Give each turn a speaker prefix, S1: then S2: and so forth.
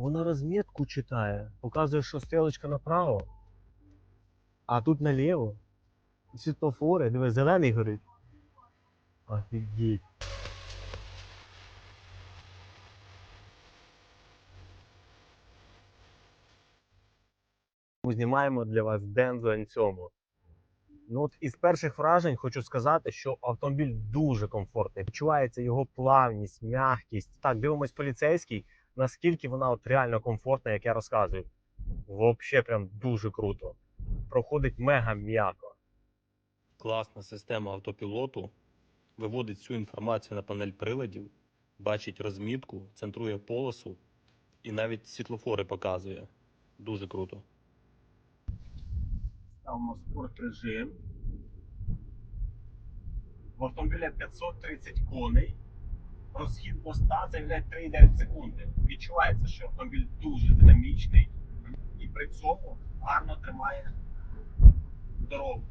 S1: Вона розмітку читає, показує, що стрілочка направо, а тут наліво. Світлофори, диви, зелений горить. Офігеть. Знімаємо для вас Дензо N7. Ну от із перших вражень хочу сказати, що автомобіль дуже комфортний. Відчувається його плавність, м'якість. Так, дивимось поліцейський, наскільки вона от реально комфортна, як я розказую. Взагалі прям дуже круто. Проходить мега м'яко.
S2: Класна система автопілоту виводить всю інформацію на панель приладів, бачить розмітку, центрує полосу і навіть світлофори показує. Дуже круто.
S1: Ставимо спорт режим. В автомобіля 530 коней. Розхід до 100 займає 3,9 секунди. Відчувається, що автомобіль дуже динамічний і при цьому гарно тримає дорогу.